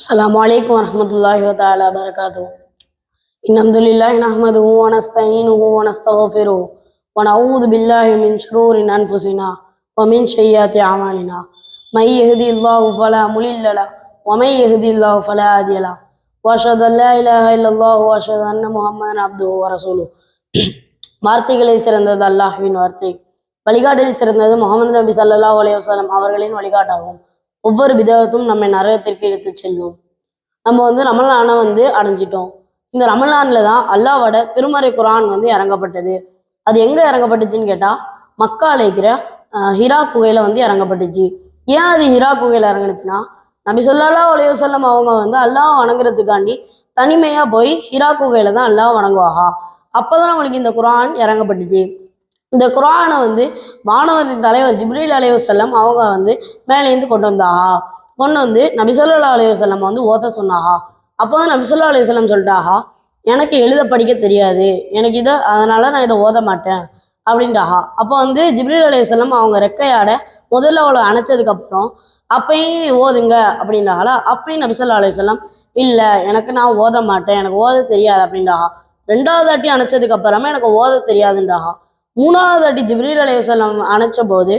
السلام عليكم ورحمة الله تعالى وبركاته إن الحمد لله نحمده ونستعينه ونستغفره ونعوذ بالله من شرور أنفسنا ومن سيئات أعمالنا من يهدي الله فلا مضل له ومن يهدي الله فلا هادي له وأشهد أن لا إله إلا الله وأشهد أن محمدا عبده ورسوله வார்த்தைகளில் சிறந்தது அல்லாஹ்வின் வார்த்தை வழிகாட்டில் சிறந்தது முகமது நபி ஸல்லல்லாஹு அலைஹி வஸல்லம் அவர்களின் வழிகாட்டாகும் ஒவ்வொரு விதத்தும் நம்மை நரகத்திற்கு எடுத்து செல்லும். நம்ம வந்து ரமலானை வந்து அடைஞ்சிட்டோம். இந்த ரமலான்ல தான் அல்லாவோட திருமறை குரான் வந்து இறங்கப்பட்டது. அது எங்க இறங்கப்பட்டுச்சுன்னு கேட்டா மக்கால இருக்கிற ஹிரா குகையில வந்து இறங்கப்பட்டுச்சு. ஏன் அது ஹிரா குகையில இறங்குனுச்சுன்னா நபி சொல்லாலா அலைஹி சொல்லம் அவங்க வந்து அல்லாஹ் வணங்குறதுக்காண்டி தனிமையா போய் ஹிரா குகையில தான் அல்லாஹ் வணங்குவாகா அப்பதான் அவங்களுக்கு இந்த குரான் இறங்கப்பட்டுச்சு. இந்த குரானை வந்து வானவரின் தலைவர் ஜிப்ரீல் அலைஹி அவங்க வந்து மேலேருந்து கொண்டு வந்தாஹா. கொண்டு வந்து நபிசல்லா அலைஹி வந்து ஓத சொன்னாஹா. அப்போ தான் நபிசல்லா அலைஹி வஸல்லம் சொல்லிட்டாஹா எனக்கு எழுத படிக்க தெரியாது. எனக்கு இதை அதனால நான் இதை ஓத மாட்டேன். அப்படின்ட்டாஹா. அப்போ வந்து ஜிப்ரீல் அலைஹி அவங்க ரெக்கையாட முதல்ல அவளை அணைச்சதுக்கப்புறம் அப்பையும் ஓதுங்க. அப்படின்றாங்களா அப்பையும் நபிசல்லா அலைஹி இல்லை எனக்கு நான் ஓத மாட்டேன். எனக்கு ஓத தெரியாது. அப்படின்றாஹா ரெண்டாவது தாட்டி அணைச்சதுக்கு அப்புறமா எனக்கு ஓத தெரியாதுன்றாஹா மூணாவது அடி ஜிப்ரீல் அலையுசல்லம் அணைச்ச போது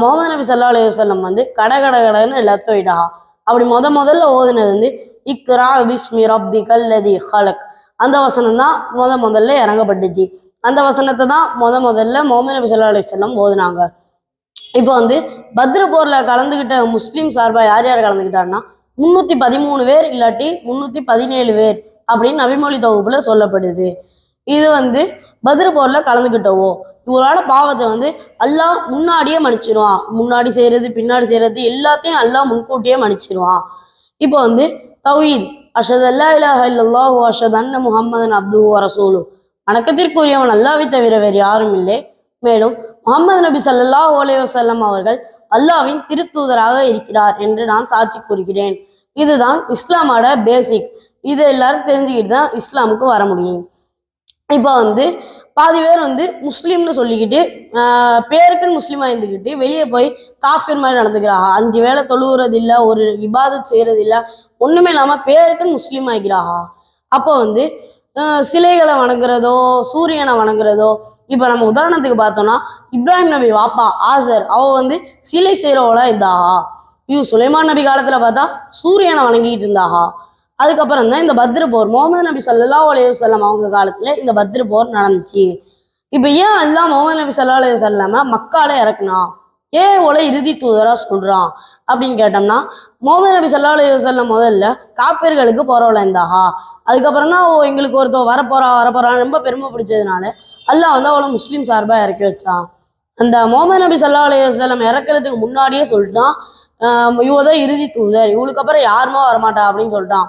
முகமது நபி சல்லா அலையுசல்லம் வந்து கட கட கடன்னு எல்லாத்தையும் போயிட்டாஹா அப்படி முத முதல்ல ஓதுனது வந்து இக்ரா பிஸ்மி ரப்பி கல்லதி ஹலக். அந்த வசனம் தான் முத முதல்ல இறங்கப்பட்டுச்சு. அந்த வசனத்தை தான் முத முதல்ல முகமது நபி சல்லா அலையுசல்லம் ஓதுனாங்க. இப்போ வந்து பத்ர போர்ல கலந்துக்கிட்ட முஸ்லீம் சார்பாக யார் யார் கலந்துக்கிட்டாருன்னா முன்னூத்தி பதிமூணு பேர் இல்லாட்டி முன்னூத்தி பதினேழு பேர் அப்படின்னு நபிமொழி தொகுப்புல சொல்லப்படுது. இது வந்து பதிர போரில் கலந்துக்கிட்டவோ இவங்களோட பாவத்தை வந்து அல்லாஹ் முன்னாடியே மன்னிச்சிருவான். முன்னாடி செய்கிறது பின்னாடி செய்யறது எல்லாத்தையும் அல்லாஹ் முன்கூட்டியே மன்னிச்சிருவான். இப்போ வந்து தவீத் அஷத் அல்லா இலாஹ இல்லாஹு அஷத் அன்ன முகமதன் அப்துஹு வ ரசூலு வணக்கத்திற்குரியவன் அல்லாவை தவிர வேறு யாரும் இல்லை. மேலும் முகமது நபி சல்லாஹ் அலைஹி அவர்கள் அல்லாவின் திருத்தூதராக இருக்கிறார் என்று நான் சாட்சி கூறுகிறேன். இதுதான் இஸ்லாமோட பேசிக் இது எல்லாரும் தெரிஞ்சுக்கிட்டு தான் இஸ்லாமுக்கு வர முடியும். இப்போ வந்து பாதி பேர் வந்து முஸ்லீம்னு சொல்லிக்கிட்டு பேருக்குன்னு முஸ்லீமாக இருந்துக்கிட்டு வெளியே போய் காஃபியர் மாதிரி நடந்துக்கிறாங்க. அஞ்சு வேளை தொழுவுறது இல்லை ஒரு விவாதம் செய்கிறது இல்லை ஒன்றுமே இல்லாமல் பேருக்குன்னு முஸ்லீம் ஆகிக்கிறாங்க அப்போ வந்து சிலைகளை வணங்குறதோ சூரியனை வணங்குறதோ இப்போ நம்ம உதாரணத்துக்கு பார்த்தோம்னா இப்ராஹிம் நபி வாப்பா ஆசர் அவ வந்து சிலை செய்கிறவளா இருந்தாஹா இது சுலைமான் நபி காலத்தில் பார்த்தா சூரியனை வணங்கிட்டு இருந்தாஹா அதுக்கப்புறம் தான் இந்த பத்ரு போர் முகமது நபி ஸல்லல்லாஹு அலைஹி வஸல்லம் அவங்க காலத்துல இந்த பத்ரு போர் நடந்துச்சு. இப்போ ஏன் எல்லாம் முகமது நபி ஸல்லல்லாஹு அலைஹி வஸல்லம மக்கால இறக்குனா ஏன் இவ்வளோ இறுதி தூதரா சொல்றான்? அப்படின்னு கேட்டோம்னா முகமது நபி ஸல்லல்லாஹு அலைஹி முதல்ல காப்பீர்களுக்கு போறவள இந்தாஹா அதுக்கப்புறம் தான் ஓ எங்களுக்கு ஒருத்தர் வரப்போறா வரப்போறான்னு ரொம்ப பெருமை பிடிச்சதுனால அல்லாஹ் வந்து அவளை முஸ்லீம் சார்பா இறக்கி வச்சான். அந்த முகமது நபி சல்லா அலைஹி வஸல்லம் இறக்குறதுக்கு முன்னாடியே சொல்லிட்டான் ஆஹ் இவ தான் இறுதி தூதர் இவளுக்கு அப்புறம் யாருமே வரமாட்டா அப்படின்னு சொல்லிட்டான்.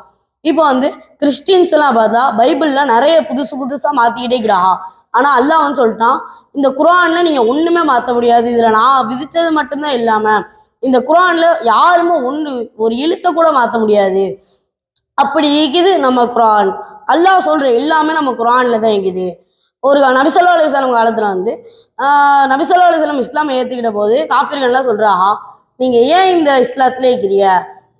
இப்போ வந்து கிறிஸ்டின்ஸ் எல்லாம் பார்த்தா பைபிள்ல நிறைய புதுசு புதுசா மாத்திக்கிட்டே இருக்கிறாங்க. ஆனா அல்லாஹ் வந்து சொல்லிட்டான் இந்த குரான்ல நீங்க ஒண்ணுமே மாத்த முடியாது. இதுல நான் விதிச்சது மட்டும்தான் இல்லாம இந்த குரான்ல யாருமே ஒன்று ஒரு எழுத்தை கூட மாத்த முடியாது. அப்படி இருக்குது நம்ம குரான் அல்லாஹ் சொல்ற எல்லாமே நம்ம குரான்ல தான் இருக்குது. ஒரு நபிசல்லா அலிஸ்லாம் காலத்துல வந்து நபிசல்லா அலிஸ்லாம் இஸ்லாமை ஏத்துக்கிட்ட போது காஃபிர்கள்லாம் சொல்கிறாஹா நீங்க ஏன் இந்த இஸ்லாத்துல இருக்கிறீங்க?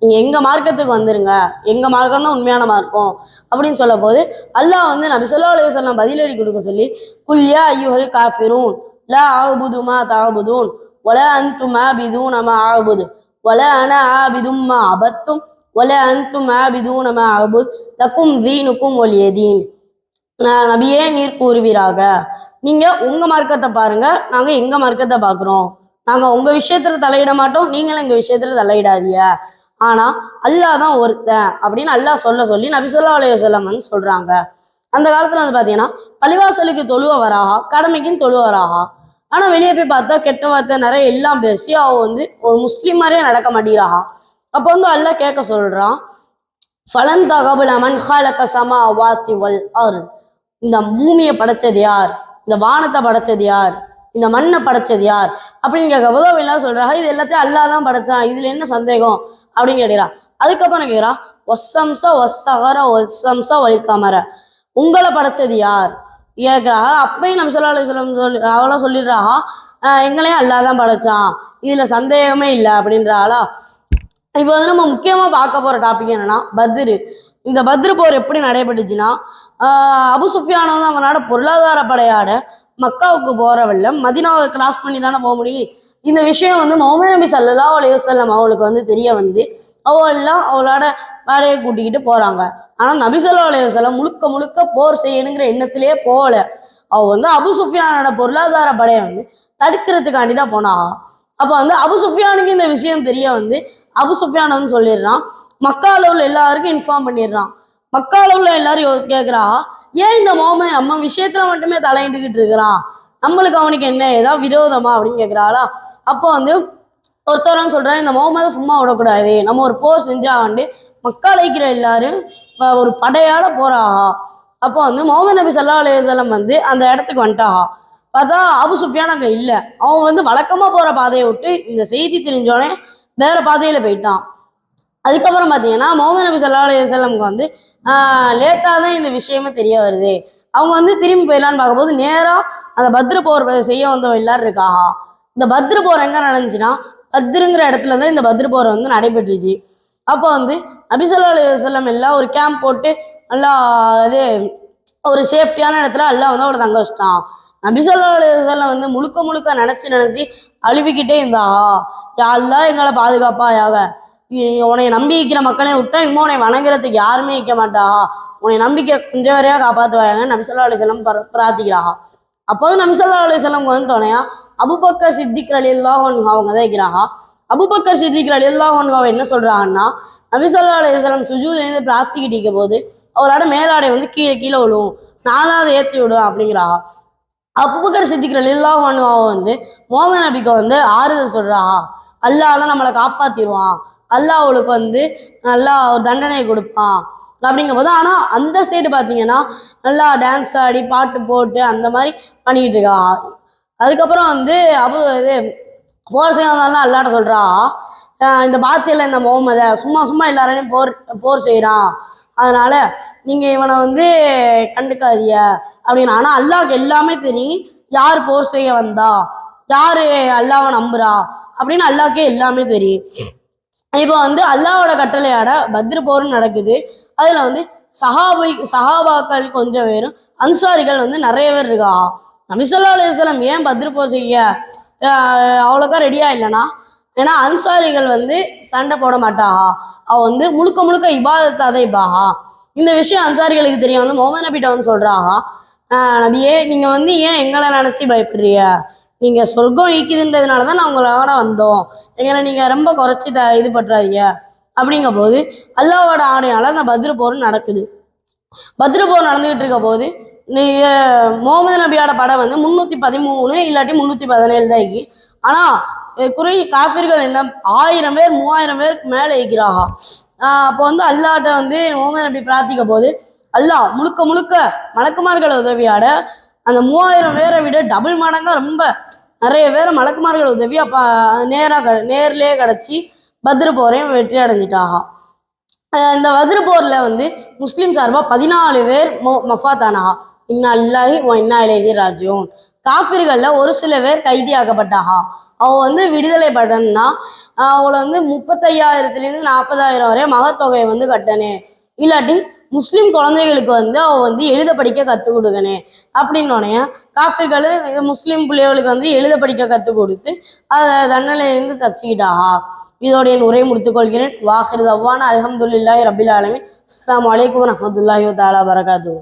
நீங்க எங்க மார்க்கத்துக்கு வந்துருங்க. எங்க மார்க்கம் தான் உண்மையான மார்க்கம் அப்படின்னு சொல்ல போது அல்லாஹ் வந்து நபிசல்லா சொல்லலாம் பதிலடி கொடுக்க சொல்லி குல்யா ஐயுஹல் காஃபிரூன் லா ஆகுபுது மா தாகுபுதூன் ஒல அந்துமா ஆபிதூன் நம்ம ஆகுபுது ஒல அன ஆபிதும்மா அபத்தும் ஒல அந்துமா ஆபிதூன் நம்ம ஆகுபுத் லக்கும் தீனுக்கும் ஒலியதீன் நான் நபியே நீர் கூறுவீராக. நீங்க உங்க மார்க்கத்தை பாருங்க நாங்க எங்க மார்க்கத்தை பார்க்குறோம் நாங்க உங்க விஷயத்துல தலையிட மாட்டோம் நீங்களும் எங்க விஷயத்துல தலையிடாதியா ஆனால் அல்லாஹ் தான் ஒருத்தன் அப்படின்னு அல்லாஹ் சொல்ல சொல்லி நபி சொல்லா அலைய சொல்லமன்னு சொல்கிறாங்க அந்த காலத்தில் வந்து பார்த்தீங்கன்னா பள்ளிவாசலுக்கு தொழுவ வராகா கடமைக்கும் தொழுவ வராகா ஆனால் வெளியே போய் பார்த்தா கெட்ட வார்த்தை நிறைய எல்லாம் பேசி அவ வந்து ஒரு முஸ்லீம் மாதிரியே நடக்க மாட்டேங்கிறாஹா. அப்போ வந்து அல்லாஹ் கேட்க சொல்கிறான் ஃபலன் தகபுல மன் ஹலக சமா வாத்தி வல் ஆறு இந்த பூமியை படைச்சது யார்? இந்த வானத்தை படைச்சது யார்? இந்த மண்ணை படைச்சது யார்? அப்படின்னு கேட்க போது அவன் எல்லாரும் சொல்றாங்க இது எல்லாத்தையும் அல்லாஹ் தான் படைச்சான். இதுல என்ன சந்தேகம்? அப்படின்னு கேட்கிறா. அதுக்கப்புறம் கேட்கிறா? ஒசம்ச ஒசகர ஒசம்ச ஒல்கமர உங்களை படைச்சது யார்? கேட்கிறா. அப்பயும் நம்ம சொல்லா சொல்லி அவளா சொல்லிடுறாஹா எங்களையும் அல்லாஹ் தான் படைச்சான். இதுல சந்தேகமே இல்லை. அப்படின்றாளா இப்போ வந்து நம்ம முக்கியமாக பார்க்க போகிற டாபிக் என்னன்னா பத்ரு. இந்த பத்ரு போர் எப்படி நடைபெற்றுச்சுன்னா அபு சுஃபியான் அவனோட பொருளாதார படையாட மக்காவுக்கு போகிறவல்ல மதினாவை கிராஸ் பண்ணி தானே போக முடியும். இந்த விஷயம் வந்து மௌமே நபி சல்லா அலைஹி வஸல்லம் அவளுக்கு வந்து தெரிய வந்து அவள் எல்லாம் அவளோட வேலையை கூட்டிக்கிட்டு போகிறாங்க ஆனால் நபி ஸல்லல்லாஹு அலைஹி முழுக்க முழுக்க போர் செய்யணுங்கிற எண்ணத்திலேயே போகல. அவ வந்து அபு சுஃபியானோட பொருளாதார படையை வந்து தடுக்கிறதுக்காண்டி தான் போனா. அப்போ வந்து அபு சுஃபியானுக்கு இந்த விஷயம் தெரிய வந்து அபு சுஃபியான் வந்து சொல்லிடுறான் மக்கால உள்ள எல்லாருக்கும் இன்ஃபார்ம் பண்ணிடுறான். மக்கால உள்ள எல்லாரும் கேட்குறா ஏன் இந்த மோமை நம்ம விஷயத்துல மட்டுமே தலையிட்டுக்கிட்டு இருக்கிறான் நம்மளுக்கு அவனுக்கு என்ன? ஏதாவது விரோதமா அப்படின்னு கேட்குறாளா அப்போ வந்து ஒருத்தரம் சொல்கிறேன் இந்த முகமதை சும்மா விடக்கூடாது. நம்ம ஒரு போர் செஞ்சா வந்து மக்கள் அழைக்கிற எல்லாரும் ஒரு படையாட போறாஹா. அப்போ வந்து முகமது நபி சல்லா அலையம் வந்து அந்த இடத்துக்கு வந்துட்டாஹா. பார்த்தா அபு சுஃபியான் அங்கே இல்லை. அவன் வந்து வழக்கமாக போகிற பாதையை விட்டு இந்த செய்தி தெரிஞ்சோடனே வேற பாதையில் போயிட்டான். அதுக்கப்புறம் பார்த்தீங்கன்னா முகமது நபி சல்லா அலையம்க்கு வந்து லேட்டாக தான் இந்த விஷயமே தெரிய வருது. அவங்க வந்து திரும்பி போயிடலான்னு பார்க்கும்போது நேராக அந்த பத்ர போர் செய்ய வந்தவங்க எல்லாரும் இருக்காஹா இந்த பத்ர போர் எங்கே நடந்துச்சுன்னா பத்ருங்கிற இடத்துல தான் இந்த பத்ர போர் வந்து நடைபெற்றுச்சு. அப்போ வந்து நபி ஸல்லல்லாஹு எல்லாம் ஒரு கேம்ப் போட்டு நல்லா இது ஒரு சேஃப்டியான இடத்துல எல்லாம் வந்து அவளை தங்க வச்சிட்டான். நபிசல்லா ஸல்லல்லாஹு வந்து முழுக்க முழுக்க நினச்சி நினச்சி அழுவிக்கிட்டே இருந்தா. யாரெல்லாம் எங்களை பாதுகாப்பா யாக உன்னை நம்பி இருக்கிற மக்களையும் விட்டா இன்னும் உன்னை வணங்குறதுக்கு யாருமே நிற்க மாட்டா. உன்னை நம்பிக்கை கொஞ்சம் வரையா காப்பாற்றுவாங்க நபிசல்லா ஸல்லல்லாஹு அலைஹி பிரார்த்திக்கிறா அப்போது நபிசல்லா ஸல்லல்லாஹு வந்து துணையா அபுபக்கர் சித்திக் ரலியல்லாஹு அன்ஹு அவங்க தான் இருக்கிறாங்க அபுபக்கர் சித்திக் ரலியல்லாஹு அன்ஹு என்ன சொல்றாங்கன்னா நபிசல்லா ஸல்லல்லாஹு அலைஹி வஸல்லம் சுஜூத்லேருந்து பிரார்த்திக்கிட்டு இருக்க போது அவரோட மேலாடை வந்து கீழே கீழே விழுவும் நான் தான் அதை ஏற்றி விடுவேன் அப்படிங்கிறா அபுபக்கர் சித்திக் ரலியல்லாஹு வந்து மோமன் நபிக்கு வந்து ஆறுதல் சொல்றா அல்லாலாம் நம்மளை காப்பாத்திடுவான். அல்லாஹ் அவளுக்கு வந்து நல்லா ஒரு தண்டனை கொடுப்பான் அப்படிங்கும்போது ஆனால் அந்த சைடு பார்த்தீங்கன்னா நல்லா டான்ஸ் ஆடி பாட்டு போட்டு அந்த மாதிரி பண்ணிக்கிட்டு இருக்கா. அதுக்கப்புறம் வந்து அபு இது போர் செய்யாதான் அல்லாட்ட சொல்கிறா இந்த பாத்தியில் இந்த முகமதை சும்மா சும்மா எல்லாரையும் போர் போர் செய்கிறான் அதனால் நீங்கள் இவனை வந்து கண்டுக்காதீங்க. அப்படின்னு ஆனால் அல்லாவுக்கு எல்லாமே தெரியும் யார் போர் செய்ய வந்தா யார் அல்லாவை நம்புறா அப்படின்னு அல்லாஹ்க்கே எல்லாமே தெரியும். இப்போ வந்து அல்லாவோட கட்டளையாட பத்ரு போர்னு நடக்குது. அதில் வந்து சஹாபை சஹாபாக்கள் கொஞ்சம் பேரும் அன்சாரிகள் வந்து நிறைய பேர் இருக்கா? நபிசல்லா அலுவலம் ஏன் பத்ரு போர் செய்ய அவ்வளோக்கா ரெடியா இல்லைனா ஏன்னா அன்சாரிகள் வந்து சண்டை போட மாட்டாகா அவ வந்து முழுக்க முழுக்க இபாதத்தாதே இப்பாகா இந்த விஷயம் அன்சாரிகளுக்கு தெரியும். வந்து மோமன் நபிட்ட வந்து சொல்கிறாகா நபியே நீங்கள் வந்து ஏன் எங்களை நினச்சி பயப்படுறீங்க? நீங்கள் சொர்க்கம் ஈக்குதுன்றதுனால தான் நான் உங்களோட வந்தோம். எங்களை நீங்கள் ரொம்ப குறைச்சி த இது பண்ணுறாதீங்க அப்படிங்கும் போது அல்லாவோட ஆணையால் அந்த பத்ர போர் நடக்குது. பத்ரு போர் நடந்துகிட்டு இருக்க போது நீ முகமது நபியோட படம் வந்து முந்நூற்றி பதிமூணு இல்லாட்டி முந்நூற்றி பதினேழு தான் இருக்கு. ஆனால் குறை காஃபிர்கள் என்ன ஆயிரம் பேர் மூவாயிரம் பேருக்கு மேலே இருக்கிறாங்க அப்போ வந்து அல்லாட்ட வந்து முகமது நபி பிரார்த்திக்க போது அல்லாஹ் முழுக்க முழுக்க மலக்குமார்கள் உதவியாட அந்த மூவாயிரம் பேரை விட டபுள் மடங்காக ரொம்ப நிறைய பேர் மலக்குமார்கள் உதவி அப்போ நேராக நேர்லேயே கிடச்சி பத்ர போரையும் வெற்றி அடைஞ்சிட்டாக. இந்த வதிர போரில் வந்து முஸ்லீம் சார்பாக பதினாலு பேர் மொ மஃபாத்தானாகா. இன்னா இல்லாஹி ஓ இன்னா இலேஹி ராஜ்யோன். காஃபிர்களில் ஒரு சில பேர் கைதியாக்கப்பட்டாகா. அவள் வந்து விடுதலை படன்னா அவளை வந்து முப்பத்தையாயிரத்துலேருந்து நாற்பதாயிரம் வரை மகர் தொகையை வந்து கட்டணே இல்லாட்டி முஸ்லீம் குழந்தைகளுக்கு வந்து அவ வந்து எழுத படிக்க கற்றுக் கொடுக்கணே அப்படின்னோடனே காஃபிர்களும் முஸ்லீம் பிள்ளைகளுக்கு வந்து எழுத படிக்க கற்றுக் கொடுத்து அதை தண்டனையிலேருந்து தச்சுக்கிட்டாஹா இதோட என் உரை முடித்துக் கொள்கிறேன். வாஹிர் அவ்வான அலமதுல்லாஹி ரபில் ஆலமின். அஸ்லாம் வலைக்கம் வரமத்துல்லாஹி தாலா வரகாத்து